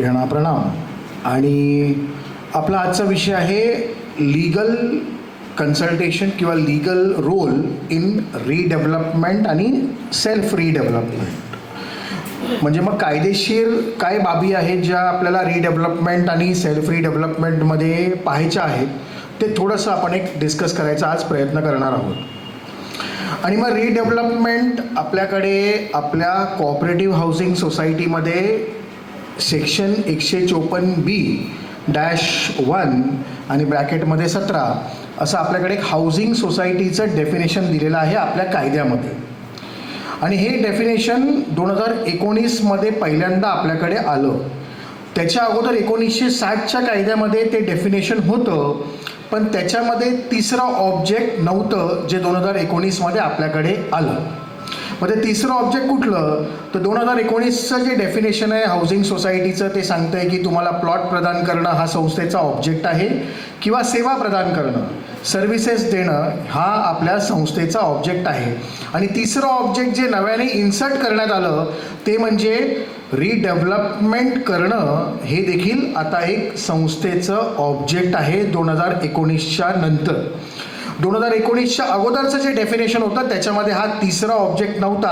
यांना प्रणाम. आणि आपला आजचा विषय आहे लीगल कन्सल्टेशन किंवा लीगल रोल इन रिडेव्हलपमेंट आणि सेल्फ रिडेव्हलपमेंट म्हणजे मग कायदेशीर काय बाबी आहेत ज्या आपल्याला रिडेव्हलपमेंट आणि सेल्फ रिडेव्हलपमेंटमध्ये पाहायच्या आहेत ते थोडंसं आपण एक डिस्कस करायचा आज प्रयत्न करणार आहोत. आणि मग रिडेव्हलपमेंट आपल्याकडे आपल्या कॉपरेटिव्ह हाऊसिंग सोसायटीमध्ये सेक्शन एकशे चोपन्न बी डॅश वन आणि ब्रॅकेटमध्ये सतरा असं आपल्याकडे एक हाऊसिंग सोसायटीचं डेफिनेशन दिलेलं आहे आपल्या कायद्यामध्ये. आणि हे डेफिनेशन दोन हजार एकोणीसमध्ये पहिल्यांदा आपल्याकडे आलं. त्याच्या अगोदर एकोणीसशे साठच्या कायद्यामध्ये ते डेफिनेशन होतं पण त्याच्यामध्ये तिसरं ऑब्जेक्ट नव्हतं जे दोन हजार एकोणीसमध्ये आपल्याकडे आलं. मग ते तिसरं ऑब्जेक्ट कुठलं? तर दोन हजार एकोणीसचं जे डेफिनेशन आहे हाऊसिंग सोसायटीचं ते सांगतंय की तुम्हाला प्लॉट प्रदान करणं हा संस्थेचा ऑब्जेक्ट आहे किंवा सेवा प्रदान करणं. सर्व्हिसेस देणं हा आपल्या संस्थेचा ऑब्जेक्ट आहे. आणि तिसरं ऑब्जेक्ट जे नव्याने इन्सर्ट करण्यात आलं ते म्हणजे रिडेव्हलपमेंट करणं हे देखील आता एक संस्थेचं ऑब्जेक्ट आहे दोन हजार एकोणीसच्या नंतर. दोन हजार एकोणीसच्या अगोदरचं जे डेफिनेशन होतं त्याच्यामध्ये हा तिसरा ऑब्जेक्ट नव्हता.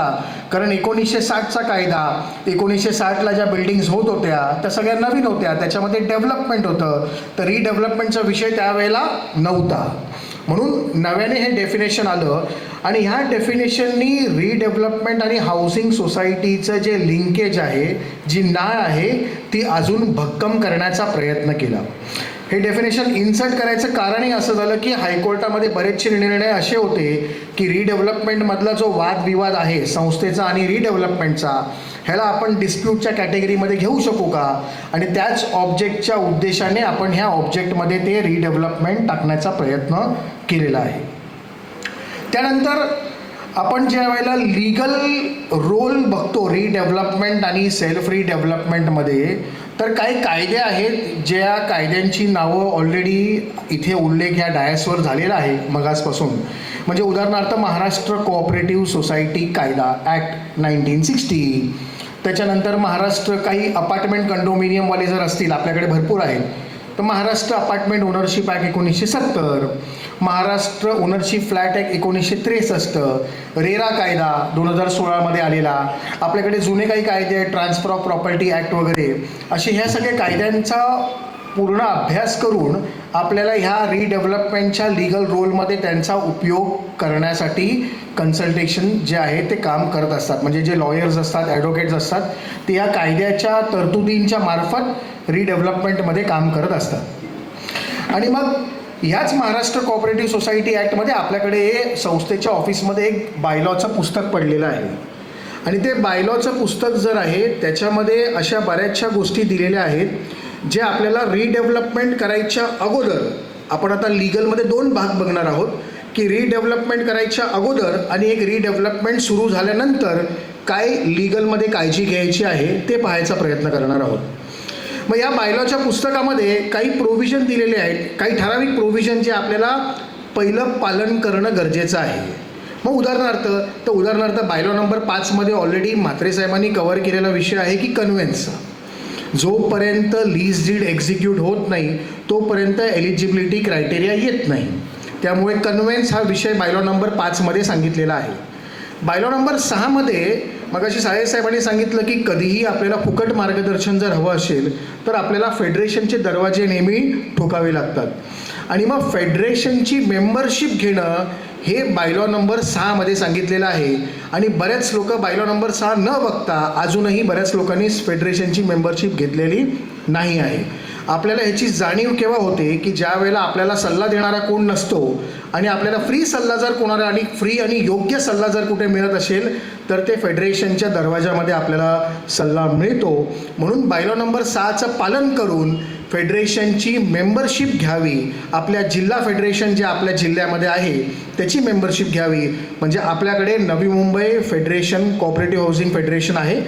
कारण एकोणीसशे साठचा कायदा एकोणीसशे साठला ज्या बिल्डिंग्स होत होत्या त्या सगळ्या नवीन होत्या. त्याच्यामध्ये डेव्हलपमेंट होतं. तर रिडेव्हलपमेंटचा विषय त्यावेळेला नव्हता. म्हणून नव्याने हे डेफिनेशन आलं आणि ह्या डेफिनेशननी रिडेव्हलपमेंट आणि हाऊसिंग सोसायटीचं जे लिंकेज आहे जी नाळ आहे ती अजून भक्कम करण्याचा प्रयत्न केला. हे डेफिनेशन इन्सर्ट करायचं कारणही असं झालं की हायकोर्टामध्ये बरेचसे निर्णय असे होते की रिडेव्हलपमेंटमधला जो वादविवाद आहे संस्थेचा आणि रिडेव्हलपमेंटचा ह्याला आपण डिस्प्यूटच्या कॅटेगरीमध्ये घेऊ शकू का? आणि त्याच ऑब्जेक्टच्या उद्देशाने आपण ह्या ऑब्जेक्टमध्ये ते रिडेव्हलपमेंट टाकण्याचा प्रयत्न केलेला आहे. त्यानंतर आपण ज्या वेळेला लिगल रोल बघतो रिडेव्हलपमेंट आणि सेल्फ रिडेव्हलपमेंटमध्ये तर काही कायदे आहेत ज्या कायद्यांची नावं ऑलरेडी इथे उल्लेख ह्या डायसवर झालेला आहे मगासपासून. म्हणजे उदाहरणार्थ महाराष्ट्र कोऑपरेटिव्ह सोसायटी कायदा ॲक्ट नाईन्टीन सिक्स्टी त्याच्यानंतर महाराष्ट्र काही अपार्टमेंट कंडोमिनियमवाले जर असतील आपल्याकडे भरपूर आहेत. तर महाराष्ट्र अपार्टमेंट ओनरशिप ॲक्ट एकोणीसशे सत्तर महाराष्ट्र ओनरशिप फ्लॅट ॲक्ट एकोणीसशे त्रेसष्ट रेरा कायदा दोन हजार सोळामध्ये आलेला. आपल्याकडे जुने काही कायदे आहेत ट्रान्सफर ऑफ प्रॉपर्टी ॲक्ट वगैरे. असे ह्या सगळ्या कायद्यांचा पूर्ण अभ्यास करून आपल्याला ह्या रिडेव्हलपमेंटच्या लिगल रोलमध्ये त्यांचा उपयोग करण्यासाठी कन्सल्टेशन जे आहे ते काम करत असतात. म्हणजे जे लॉयर्स असतात ॲडव्होकेट्स असतात ते या कायद्याच्या तरतुदींच्या मार्फत रिडेव्हलपमेंटमध्ये काम करत असतात. आणि मग ह्याच महाराष्ट्र कोऑपरेटिव्ह सोसायटी ॲक्टमध्ये आपल्याकडे संस्थेच्या ऑफिसमध्ये एक बायलॉचं पुस्तक पडलेलं आहे. आणि ते बायलॉचं पुस्तक जर आहे त्याच्यामध्ये अशा बऱ्याचशा गोष्टी दिलेल्या आहेत. जे आपल्याला रिडेव्हलपमेंट करायच्या अगोदर आपण आता लिगलमध्ये दोन भाग बघणार आहोत की रिडेव्हलपमेंट करायच्या अगोदर आणि एक रिडेव्हलपमेंट सुरू झाल्यानंतर काय लिगलमध्ये काळजी घ्यायची आहे ते पाहायचा प्रयत्न करणार आहोत. मग या बायलॉच्या पुस्तकामध्ये काही प्रोव्हिजन दिलेले आहेत काही ठराविक प्रोव्हिजन जे आपल्याला पहिलं पालन करणं गरजेचं आहे. मग उदाहरणार्थ तर उदाहरणार्थ बायलॉ नंबर पाचमध्ये ऑलरेडी म्हात्रे साहेबांनी कव्हर केलेला विषय आहे की कन्व्हेन्सचा जोपर्यंत लीज डीड एक्झिक्यूट होत नाही तोपर्यंत एलिजिबिलिटी क्रायटेरिया येत नाही. त्यामुळे कन्व्हेन्स हा विषय बायलॉ नंबर पाचमध्ये सांगितलेला आहे. बायलॉ नंबर सहामध्ये मग अशी साहेबांनी सांगितलं की कधीही आपल्याला फुकट मार्गदर्शन जर हवं असेल तर आपल्याला फेडरेशनचे दरवाजे नेहमी ठोकावे लागतात. आणि मग फेडरेशनची मेंबरशिप घेणं हे बायलॉ नंबर सहामध्ये सांगितलेलं आहे. आणि बऱ्याच लोक बायलॉ नंबर सहा न बघता अजूनही बऱ्याच लोकांनी फेडरेशनची मेंबरशिप घेतलेली नाही आहे. आपल्याला ह्याची जाणीव केव्हा होते की ज्या वेळेला आपल्याला सल्ला देणारा कोण नसतो आणि आपल्याला फ्री सल्ला जर कोणाला आणि फ्री आणि योग्य सल्ला जर कुठे मिळत असेल तर ते फेडरेशनच्या दरवाजामध्ये आपल्याला सल्ला मिळतो. म्हणून बायलॉ नंबर सहाचं पालन करून फेडरेशनची मेंबरशिप घ्यावी. आपल्या जिल्हा फेडरेशन जे आपल्या जिल्ह्यामध्ये आहे त्याची मेंबरशिप घ्यावी. म्हणजे आपल्याकडे Navi Mumbai federation cooperative housing federation आहे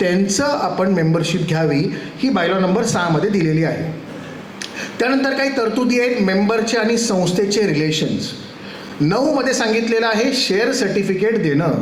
त्यांचं आपण मेंबरशिप घ्यावी. ही बायलॉ नंबर सहामध्ये दिलेली आहे. त्यानंतर काही तरतुदी आहेत मेंबरचे आणि संस्थेचे रिलेशन्स नऊमध्ये सांगितलेलं आहे शेअर सर्टिफिकेट देणं.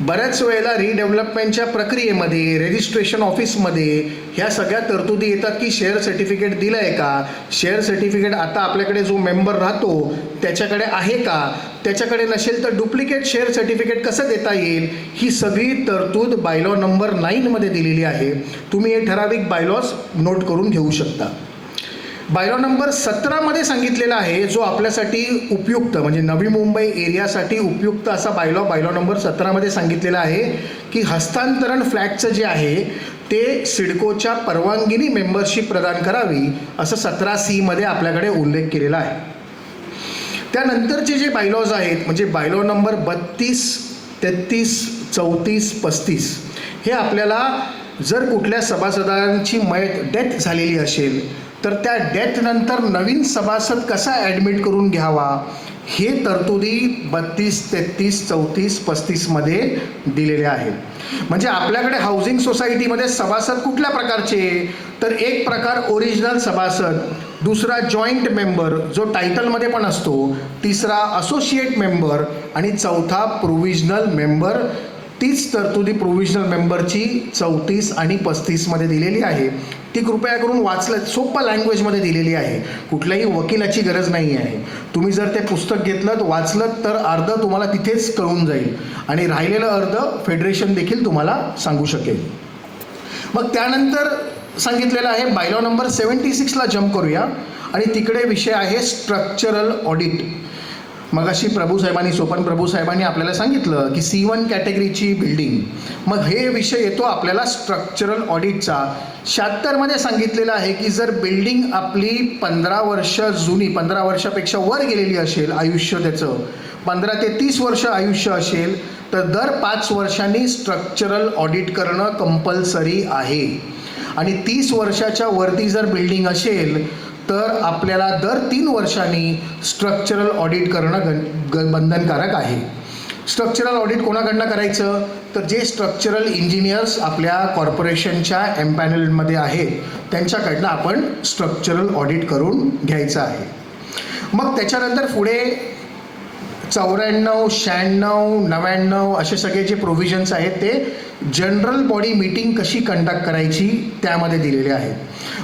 बऱ्याच वेळेला रिडेव्हलपमेंटच्या प्रक्रियेमध्ये रजिस्ट्रेशन ऑफिसमध्ये ह्या सगळ्या तरतुदी येतात की शेअर सर्टिफिकेट दिलं आहे का? शेअर सर्टिफिकेट आता आपल्याकडे जो मेंबर राहतो त्याच्याकडे आहे का? त्याच्याकडे नसेल तर डुप्लिकेट शेअर सर्टिफिकेट कसं देता येईल? ही सगळी तरतूद बायलॉ नंबर नाईनमध्ये दिलेली आहे. तुम्ही हे ठराविक बायलॉज नोट करून घेऊ शकता. बायलॉ नंबर सतरामध्ये सांगितलेला आहे जो आपल्यासाठी उपयुक्त म्हणजे नवी मुंबई एरियासाठी उपयुक्त असा बायलॉ बायलॉ नंबर सतरामध्ये सांगितलेला आहे की हस्तांतरण फ्लॅटचं जे आहे ते सिडकोच्या परवानगीनी मेंबरशिप प्रदान करावी असं सतरा सीमध्ये आपल्याकडे उल्लेख केलेला आहे. त्यानंतरचे जे बायलॉज आहेत म्हणजे बायलॉ नंबर बत्तीस तेहतीस चौतीस पस्तीस हे आपल्याला जर कुठल्या सभासदांची मयत डेथ झालेली असेल तर त्या डेथनंतर नवीन सभासद कसा ॲडमिट करून घ्यावा? हे तरतुदी बत्तीस तेहतीस चौतीस पस्तीसमध्ये दिलेले आहेत. म्हणजे आपल्याकडे हाऊसिंग सोसायटीमध्ये सभासद कुठल्या प्रकारचे? तर एक प्रकार ओरिजिनल सभासद दुसरा जॉईंट मेंबर जो टायटलमध्ये पण असतो तिसरा असोसिएट मेंबर आणि चौथा प्रोव्हिजनल मेंबर तीच तरतुदी प्रोव्हिजनल मेंबरची चौतीस आणि पस्तीसमध्ये दिलेली आहे. ती कृपया करून वाचलं सोप्या लँग्वेजमध्ये दिलेली आहे. कुठल्याही वकिलाची गरज नाही आहे तुम्ही जर ते पुस्तक घेतलं वाचलं तर अर्ध तुम्हाला तिथेच कळून जाईल. आणि राहिलेलं अर्ध फेडरेशन देखील तुम्हाला सांगू शकेल. मग त्यानंतर सांगितलेलं आहे बायलॉ नंबर सेवन्टी सिक्सला जम्प करूया. आणि तिकडे विषय आहे स्ट्रक्चरल ऑडिट मगाशी प्रभूसाहेबांनी सोपन प्रभूसाहेबांनी आपल्याला सांगितलं की सी वन कॅटेगरीची बिल्डिंग मग हे विषय येतो आपल्याला स्ट्रक्चरल ऑडिटचा शहात्तरमध्ये सांगितलेलं आहे की जर बिल्डिंग आपली पंधरा वर्ष जुनी पंधरा वर्षापेक्षा वर गेलेली असेल आयुष्य त्याचं पंधरा ते तीस वर्ष आयुष्य असेल तर दर पाच वर्षांनी स्ट्रक्चरल ऑडिट करणं कंपल्सरी आहे. आणि तीस वर्षाच्या वरती जर बिल्डिंग असेल तर आपल्याला दर तीन वर्षांनी स्ट्रक्चरल ऑडिट करणं गण ग बंधनकारक आहे. स्ट्रक्चरल ऑडिट कोणाकडनं करायचं? तर जे स्ट्रक्चरल इंजिनियर्स आपल्या कॉर्पोरेशनच्या एम्पॅनलमध्ये आहेत त्यांच्याकडनं आपण स्ट्रक्चरल ऑडिट करून घ्यायचं आहे. मग त्याच्यानंतर पुढे चौऱ्याण्णव शहाण्णव नव्याण्णव असे सगळे जे प्रोव्हिजन्स आहेत ते जनरल बॉडी मीटिंग कशी कंडक्ट करायची त्यामध्ये दिलेले आहेत.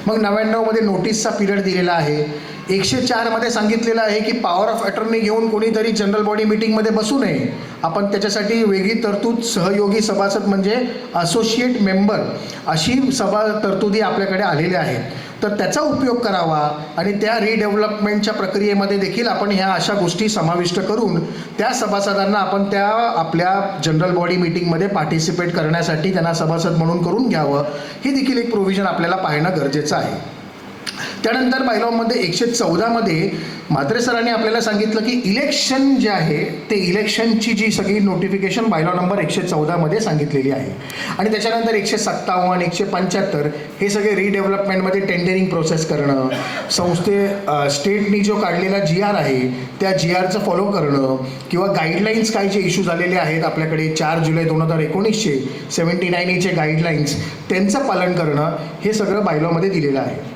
मग नव्याण्णवमध्ये नोटीसचा पिरियड दिलेला आहे. एकशे चारमध्ये सांगितलेलं आहे की पॉवर ऑफ अटर्नी घेऊन कोणीतरी जनरल बॉडी मीटिंगमध्ये बसू नये. आपण त्याच्यासाठी वेगळी तरतूद सहयोगी सभासद म्हणजे असोसिएट मेंबर अशी सभा तरतुदी आपल्याकडे आलेल्या आहेत. तर त्याचा उपयोग करावा आणि त्या रिडेव्हलपमेंटच्या प्रक्रियेमध्ये देखील आपण ह्या अशा गोष्टी समाविष्ट करून त्या सभासदांना आपण त्या आपल्या जनरल बॉडी मीटिंगमध्ये पार्टिसिपेट करण्यासाठी त्यांना सभासद म्हणून करून घ्यावं. हे देखील एक प्रोव्हिजन आपल्याला पाहणं गरजेचं आहे. त्यानंतर बायलॉमध्ये एकशे चौदामध्ये म्हात्रे सरांनी आपल्याला सांगितलं की इलेक्शन जे आहे ते इलेक्शनची जी सगळी नोटिफिकेशन बायलॉ नंबर एकशे चौदामध्ये सांगितलेली आहे. आणि त्याच्यानंतर एकशे सत्तावन्न एकशे पंच्याहत्तर हे सगळे रिडेव्हलपमेंटमध्ये टेंडरिंग प्रोसेस करणं संस्थे स्टेटनी जो काढलेला जी आर आहे त्या जी आरचं फॉलो करणं किंवा गाईडलाईन्स काय जे इश्यू झालेले आहेत आपल्याकडे चार जुलै दोन हजार एकोणीसचे सेवन्टी नाईन एचे गाईडलाईन्स त्यांचं पालन करणं हे सगळं बायलॉमध्ये दिलेलं आहे.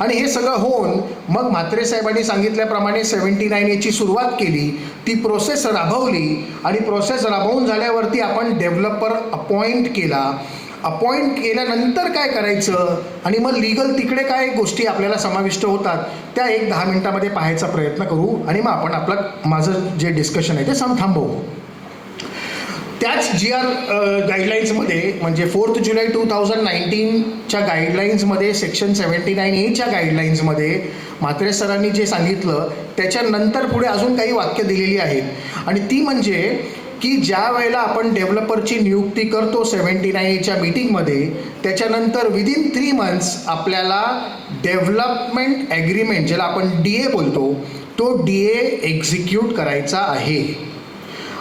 आणि हे सगळं होऊन मग म्हात्रे साहेबांनी सांगितल्याप्रमाणे सेवन्टी नाईन एची सुरुवात केली. ती प्रोसेस राबवली आणि प्रोसेस राबवून झाल्यावरती आपण डेव्हलपर अपॉइंट केला. अपॉइंट केल्यानंतर काय करायचं? आणि मग लिगल तिकडे काय गोष्टी आपल्याला समाविष्ट होतात? त्या एक दहा मिनटामध्ये पाहायचा प्रयत्न करू आणि मग आपण आपलं माझं जे डिस्कशन आहे ते सम थांबवू. त्याच जी आर गाईडलाईन्समध्ये म्हणजे फोर्थ जुलै टू थाउजंड नाईन्टीनच्या गाईडलाईन्समध्ये सेक्शन सेवन्टी नाईन एच्या गाईडलाईन्समध्ये म्हात्रे सरांनी जे सांगितलं त्याच्यानंतर पुढे अजून काही वाक्य दिलेली आहेत. आणि ती म्हणजे की ज्या वेळेला आपण डेव्हलपरची नियुक्ती करतो सेवन्टी नाईन एच्या मीटिंगमध्ये त्याच्यानंतर विदिन थ्री मंथ्स आपल्याला डेव्हलपमेंट ॲग्रीमेंट ज्याला आपण डी ए बोलतो तो डी ए एक्झिक्यूट करायचा आहे.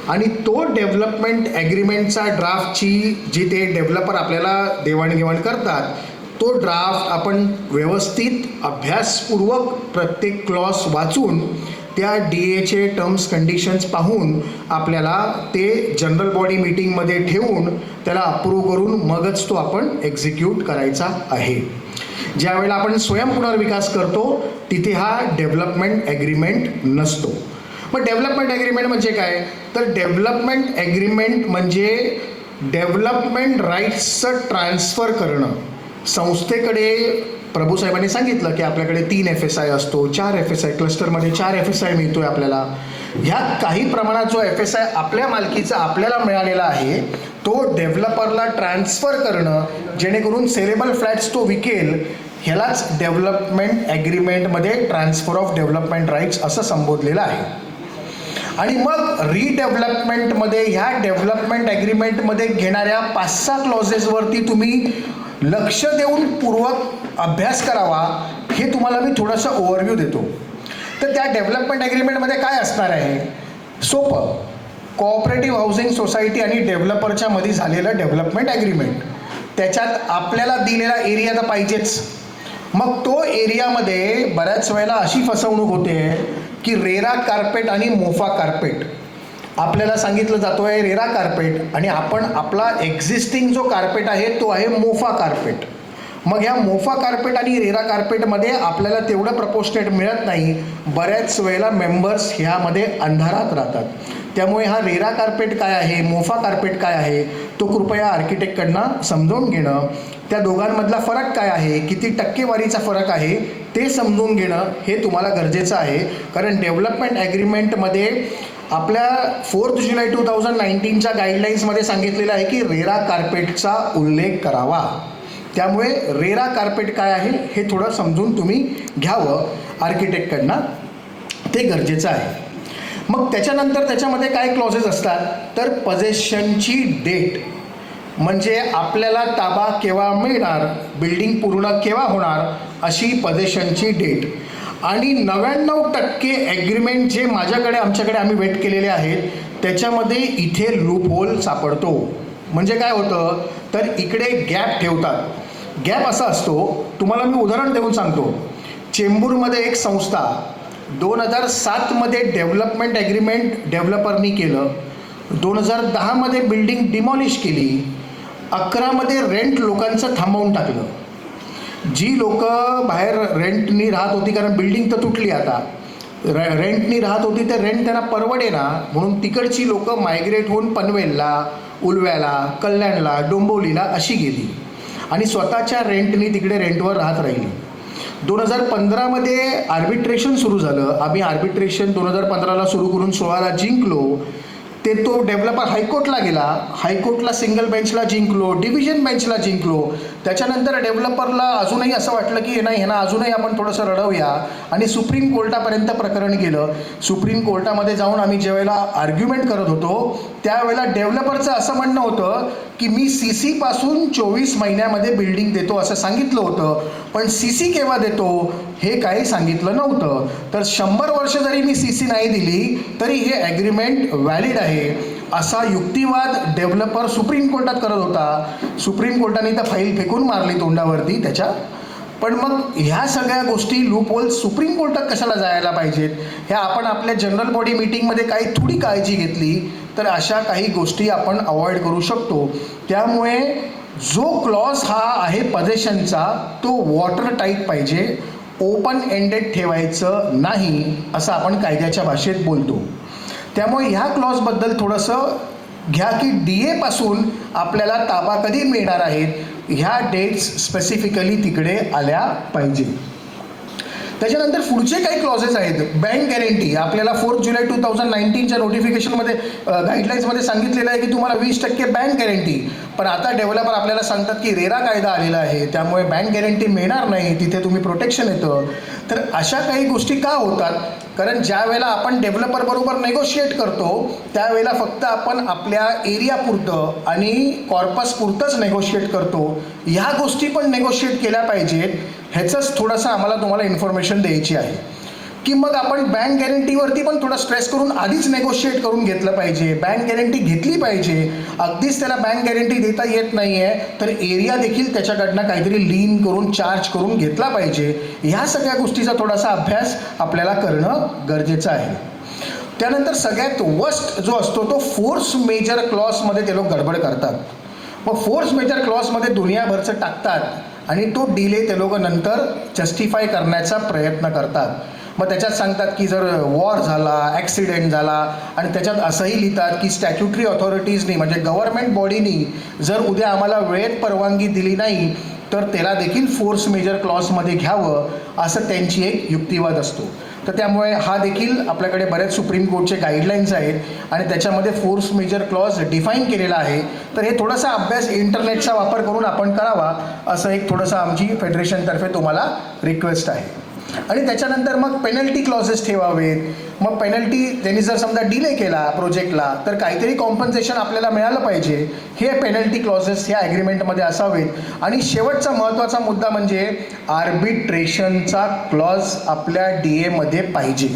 आणि तो डेव्हलपमेंट ॲग्रीमेंटचा ड्राफ्टची जी ते डेव्हलपर आपल्याला देवाणघेवाण करतात तो ड्राफ्ट आपण व्यवस्थित अभ्यासपूर्वक प्रत्येक क्लॉस वाचून त्या डी एचे टर्म्स कंडिशन्स पाहून आपल्याला ते जनरल बॉडी मीटिंगमध्ये ठेवून त्याला अप्रूव्ह करून मगच तो आपण एक्झिक्यूट करायचा आहे. ज्यावेळेला आपण स्वयंपुनर्विकास करतो तिथे हा डेव्हलपमेंट ॲग्रीमेंट नसतो. मग डेव्हलपमेंट ॲग्रीमेंट म्हणजे काय? तर डेव्हलपमेंट ॲग्रीमेंट म्हणजे डेव्हलपमेंट राईट्सचं ट्रान्सफर करणं. संस्थेकडे प्रभूसाहेबांनी सांगितलं की आपल्याकडे तीन एफ एस आय असतो चार एफ एस आय क्लस्टरमध्ये चार एफ एस आय मिळतोय आपल्याला. ह्या काही प्रमाणात जो एफ एस आय आपल्या मालकीचा आपल्याला मिळालेला आहे तो डेव्हलपरला ट्रान्सफर करणं जेणेकरून सेलेबल फ्लॅट्स तो विकेल ह्यालाच डेव्हलपमेंट ॲग्रीमेंटमध्ये ट्रान्सफर ऑफ डेव्हलपमेंट राईट्स असं संबोधलेलं आहे. आणि मग रिडेव्हलपमेंटमध्ये ह्या डेव्हलपमेंट ॲग्रीमेंटमध्ये घेणाऱ्या पाच सहा क्लॉजेसवरती तुम्ही लक्ष देऊन पूर्वक अभ्यास करावा हे तुम्हाला मी थोडंसं ओव्हरव्ह्यू देतो. तर त्या डेव्हलपमेंट ॲग्रीमेंटमध्ये काय असणार आहे? सोपं. कोऑपरेटिव्ह हाऊसिंग सोसायटी आणि डेव्हलपरच्या मध्ये झालेलं डेव्हलपमेंट ॲग्रीमेंट त्याच्यात आपल्याला दिलेला एरिया तर पाहिजेच. मग तो एरियामध्ये बऱ्याच वेळेला अशी फसवणूक होते की रेरा कार्पेट आणि मोफा कार्पेट. आपल्याला सांगितलं जातो आहे रेरा कार्पेट आणि आपण आपला एक्झिस्टिंग जो कार्पेट आहे तो आहे मोफा कार्पेट. मग ह्या मोफा कार्पेट आणि रेरा कार्पेटमध्ये आपल्याला तेवढं प्रपोस्टेट मिळत नाही. बऱ्याच वेळेला मेंबर्स ह्यामध्ये अंधारात राहतात. त्यामुळे हा रेरा कार्पेट काय आहे मोफा कार्पेट काय आहे तो कृपया आर्किटेक्टकडनं समजावून घेणं. त्या दोघांमधला फरक काय आहे किती टक्केवारीचा फरक आहे ते समजून घेणं हे तुम्हाला गरजेचं आहे. कारण डेव्हलपमेंट ॲग्रीमेंटमध्ये आपल्या फोर्थ जुलै टू थाउजंड नाईन्टीनच्या गाईडलाईन्समध्ये सांगितलेलं आहे की रेरा कार्पेटचा उल्लेख करावा. त्यामुळे रेरा कार्पेट काय आहे हे थोडं समजून तुम्ही घ्यावं. आर्किटेक्टकडनं ते गरजेचं आहे. मग त्याच्यानंतर त्याच्यामध्ये काय क्लॉजेस असतात? तर पजेशनची डेट म्हणजे आपल्याला ताबा केव्हा मिळणार बिल्डिंग पूर्ण केव्हा होणार अशी पजेशनची डेट आणि नव्याण्णव टक्के ॲग्रीमेंट जे माझ्याकडे आमच्याकडे आम्ही वेट केलेले आहेत त्याच्यामध्ये इथे लूप होल सापडतो. म्हणजे काय होतं? तर इकडे गॅप ठेवतात. गॅप असा असतो तुम्हाला मी उदाहरण देऊन सांगतो. चेंबूरमध्ये एक संस्था दोन हजार सातमध्ये डेव्हलपमेंट ॲग्रीमेंट डेव्हलपरनी केलं. दोन हजार दहामध्ये बिल्डिंग डिमॉलिश केली. अकरामध्ये रेंट लोकांचं थांबवून टाकलं. जी लोक बाहेर रेंटनी राहत होती कारण बिल्डिंग तर तुटली आता. रे रेंटनी राहत होती तर रेंट त्यांना परवडे ना म्हणून तिकडची लोकं मायग्रेट होऊन पनवेलला उलव्याला कल्याणला डोंबोलीला अशी गेली. आणि स्वतःच्या रेंटनी तिकडे रेंटवर राहत राहिली. दोन हजार पंधरामध्ये आर्बिट्रेशन सुरू झालं. आम्ही आर्बिट्रेशन दोन हजार पंधराला सुरू करून सोळाला जिंकलो. ते तो डेव्हलपर हायकोर्टला गेला. हायकोर्टला सिंगल बेंचला जिंकलो डिव्हिजन बेंचला जिंकलो. त्याच्यानंतर डेव्हलपरला अजूनही असं वाटलं की नाही ह्यांना अजूनही आपण थोडंसं रडवूया. आणि सुप्रीम कोर्टापर्यंत प्रकरण गेलं. सुप्रीम कोर्टामध्ये जाऊन आम्ही ज्यावेळेला आर्ग्युमेंट करत होतो त्यावेळेला डेव्हलपरचं असं म्हणणं होतं की मी सी सीपासून चोवीस महिन्यामध्ये बिल्डिंग देतो असं सांगितलं होतं. पण सी सी केव्हा देतो हे काही सांगितलं नव्हतं. तर शंभर वर्ष जरी मी सी सी नाही दिली तरी हे ॲग्रीमेंट व्हॅलिड आहे. असा युक्तिवाद डेव्हलपर सुप्रीम कोर्टात करत होता. सुप्रीम कोर्टाने तर फाईल फेकून मारली तोंडावरती त्याच्या. पण मग ह्या सगळ्या गोष्टी लूप सुप्रीम कोर्टात कशाला जायला पाहिजेत? ह्या आपण आपल्या जनरल बॉडी मीटिंगमध्ये काही थोडी काळजी घेतली तर अशा काही गोष्टी आपण अवॉइड करू शकतो. त्यामुळे जो क्लॉज हा आहे पजेशनचा तो वॉटर टाईप पाहिजे. ओपन एंडेड ठेवायचं नाही असं आपण कायद्याच्या भाषेत बोलतो. त्यामुळे ह्या क्लॉजबद्दल थोडंसं घ्या की डी एपासून आपल्याला ताबा कधी मिळणार आहेत? ह्या डेट्स स्पेसिफिकली तिकडे आल्या पाहिजे. त्याच्यानंतर पुढचे काही क्लॉजेस आहेत. बँक गॅरंटी आपल्याला फोर्थ जुलै टू थाउजंड नाईन्टीनच्या नोटिफिकेशनमध्ये गाईडलाईन्समध्ये सांगितलेलं आहे की तुम्हाला वीस टक्के बँक गॅरंटी पण आता डेव्हलपर आपल्याला सांगतात की रेरा कायदा आलेला आहे. त्यामुळे बँक गॅरंटी मिळणार नाही. तिथे तुम्ही प्रोटेक्शन येतं. तर अशा काही गोष्टी का होतात? कारण ज्या वेळेला आपण डेव्हलपर बरोबर नेगोशिएट करतो त्यावेळेला फक्त आपण आपल्या एरियापुरतं आणि कॉर्पस पुरतंच नेगोशिएट करतो. ह्या गोष्टी पण नेगोशिएट केल्या पाहिजेत. ह्याचंच थोडंसं आम्हाला तुम्हाला इन्फॉर्मेशन द्यायची आहे. की मग आपण बँक गॅरंटीवरती पण थोडं स्ट्रेस करून आधीच नेगोशिएट करून घेतलं पाहिजे. बँक गॅरंटी घेतली पाहिजे. अगदीच त्याला बँक गॅरंटी देता येत नाही आहे तर एरिया देखील त्याच्याकडनं काहीतरी लीन करून चार्ज करून घेतला पाहिजे. ह्या सगळ्या गोष्टीचा थोडासा अभ्यास आपल्याला करणं गरजेचं आहे. त्यानंतर सगळ्यात वस्ट जो असतो तो फोर्स मेजर क्लॉसमध्ये ते लोक गडबड करतात. मग फोर्स मेजर क्लॉसमध्ये दुनियाभरचं टाकतात. आणि तो डिले ते लोक नंतर जस्टिफाय करण्याचा प्रयत्न करतात. मग त्याच्यात सांगतात की जर वॉर झाला ॲक्सिडेंट झाला आणि त्याच्यात असंही लिहितात की स्टॅच्युटरी ऑथॉरिटीजनी म्हणजे गव्हर्नमेंट बॉडीनी जर उद्या आम्हाला वेळेत परवानगी दिली नाही तर त्याला देखील फोर्स मेजर क्लॉजमध्ये घ्यावं असं त्यांची एक युक्तिवाद असतो. तर त्यामुळे हा देखील आपल्याकडे बऱ्याच सुप्रीम कोर्टचे गाईडलाईन्स आहेत आणि त्याच्यामध्ये फोर्स मेजर क्लॉज डिफाईन केलेला आहे. तर हे थोडासा अभ्यास इंटरनेटचा वापर करून आपण करावा असं एक थोडंसं आमची फेडरेशनतर्फे तुम्हाला रिक्वेस्ट आहे. आणि त्याच्यानंतर मग पेनल्टी क्लॉजेस ठेवावेत. मग पेनल्टी त्यांनी जर समजा डिले केला प्रोजेक्टला तर काहीतरी कॉम्पन्सेशन आपल्याला मिळालं पाहिजे. हे पेनल्टी क्लॉजेस ह्या ॲग्रीमेंटमध्ये असावेत. आणि शेवटचा महत्त्वाचा मुद्दा म्हणजे आर्बिट्रेशनचा क्लॉज आपल्या डी एमध्ये पाहिजे.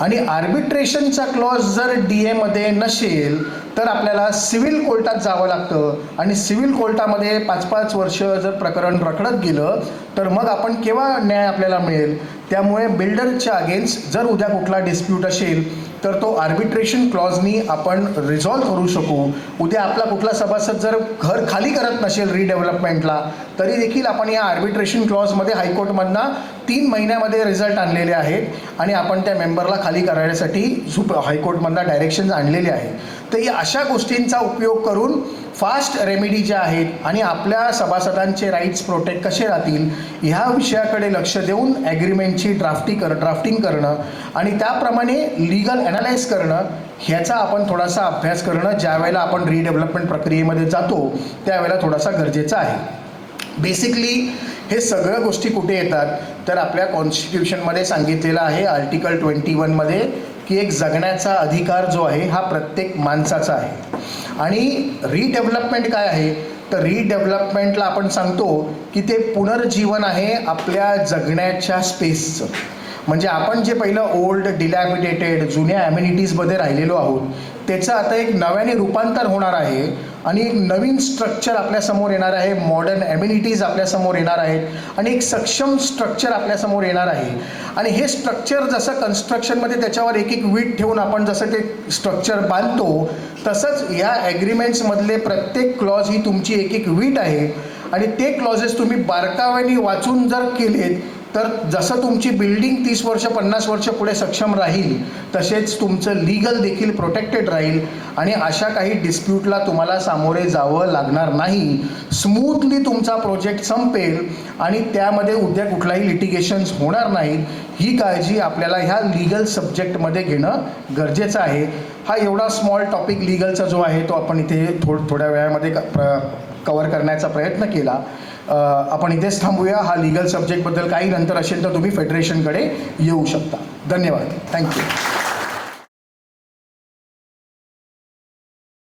आणि आर्बिट्रेशनचा क्लॉज जर डी एमध्ये नसेल तर आपल्याला सिव्हिल कोर्टात जावं लागतं. आणि सिव्हिल कोर्टामध्ये पाच पाच वर्ष जर प्रकरण रखडत गेलं तर मग आपण केव्हा न्याय आपल्याला मिळेल? त्यामुळे बिल्डरच्या अगेन्स्ट जर उद्या कुठला डिस्प्यूट असेल तर तो आर्बिट्रेशन क्लॉजनी आपण रिझॉल्व्ह करू शकू. उद्या आपला कुठला सभासद जर घर खाली करत नसेल रिडेव्हलपमेंटला तरी देखील आपण या आर्बिट्रेशन क्लॉजमध्ये हायकोर्टमधनं तीन महिन्यामध्ये रिझल्ट आणलेले आहेत आणि आपण त्या मेंबरला खाली करण्यासाठी सुप हायकोर्टमधनं डायरेक्शन्स आणलेले आहे तर या अशा गोष्टींचा उपयोग करून फास्ट रेमेडी ज्या आहेत आणि आपल्या सभासदांचे राईट्स प्रोटेक्ट कसे राहतील ह्या विषयाकडे लक्ष देऊन ॲग्रीमेंटची ड्राफ्टी कर ड्राफ्टिंग करणं आणि त्याप्रमाणे लिगल ॲनालाइज करणं ह्याचा आपण थोडासा अभ्यास करणं ज्या वेळेला आपण रिडेव्हलपमेंट प्रक्रियेमध्ये जातो त्यावेळेला थोडासा गरजेचा आहे. बेसिकली हे सगळ्या गोष्टी कुठे येतात तर आपल्या कॉन्स्टिट्यूशनमध्ये सांगितलेलं आहे आर्टिकल ट्वेंटी वनमध्ये की एक जगण्याचा अधिकार जो आहे हा प्रत्येक माणसाचा आहे. आणि रिडेव्हलपमेंट काय आहे? तर रिडेव्हलपमेंटला आपण सांगतो की ते पुनर्जीवन आहे आपल्या जगण्याच्या स्पेसचं म्हणजे आपण जे पहिलं ओल्ड डिलॅबिडेटेड जुन्या ॲम्युनिटीजमध्ये राहिलेलो आहोत त्याचं आता एक नव्याने रूपांतर होणार आहे. आणि एक नवीन स्ट्रक्चर आपल्यासमोर येणार आहे. मॉडर्न ॲम्युनिटीज आपल्यासमोर येणार आहेत. आणि एक सक्षम स्ट्रक्चर आपल्यासमोर येणार आहे. आणि हे स्ट्रक्चर जसं कन्स्ट्रक्शनमध्ये त्याच्यावर एक एक वीट ठेवून आपण जसं ते स्ट्रक्चर बांधतो तसंच या ॲग्रीमेंट्समधले प्रत्येक क्लॉज ही तुमची एक एक वीट आहे. आणि ते क्लॉजेस तुम्ही बारकाव्याने वाचून जर केलेत तर जसं तुमची बिल्डिंग तीस वर्ष पन्नास वर्ष पुढे सक्षम राहील तसेच तुमचं लिगल देखील प्रोटेक्टेड राहील. आणि अशा काही डिस्प्यूटला तुम्हाला सामोरे जावं लागणार नाही. स्मूथली तुमचा प्रोजेक्ट संपेल आणि त्यामध्ये उद्या कुठलाही लिटिगेशन्स होणार नाहीत ही काळजी आपल्याला ह्या लीगल सब्जेक्टमध्ये घेणं गरजेचं आहे. हा एवढा स्मॉल टॉपिक लीगलचा जो आहे तो आपण इथे थोड थोड्या वेळामध्ये कवर करण्याचा प्रयत्न केला. आपण इथेच थांबूया. हा लिगल सब्जेक्टबद्दल काही नंतर असेल तर तुम्ही फेडरेशनकडे येऊ शकता. धन्यवाद. थँक्यू